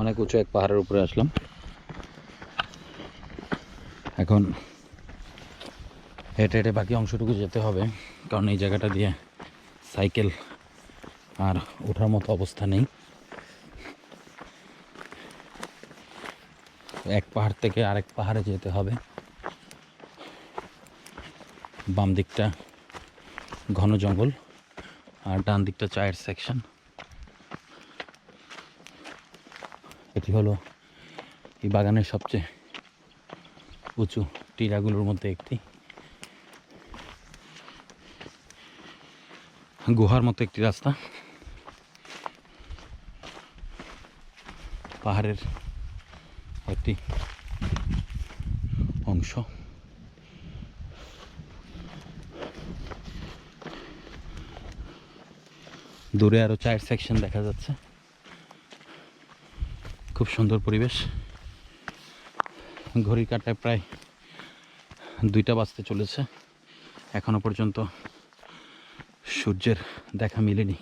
অনেক উঁচু এক পাহাড়ের উপরে আসলাম। এখন হেঁটে হেঁটে বাকি অংশটুকু যেতে হবে, কারণ এই জায়গাটা দিয়ে সাইকেল আর ওঠার মতো অবস্থা নেই। এক পাহাড় থেকে আরেক পাহাড়ে যেতে হবে। বাম দিকটা ঘন জঙ্গল আর ডান দিকটা চায়ের সেকশন এটি হলো এই বাগানের সবচেয়ে উঁচু টিলাগুলোর মধ্যে একটি। গুহার মতো একটি রাস্তা। পাহাড়ের একটি অংশ। দূরে আরও চায়ের সেকশন দেখা যাচ্ছে। খুব সুন্দর পরিবেশ। ঘড়ির কাটায় প্রায় দুইটা বাজতে চলেছে। এখনও পর্যন্ত সূর্যের দেখা মিলেনি।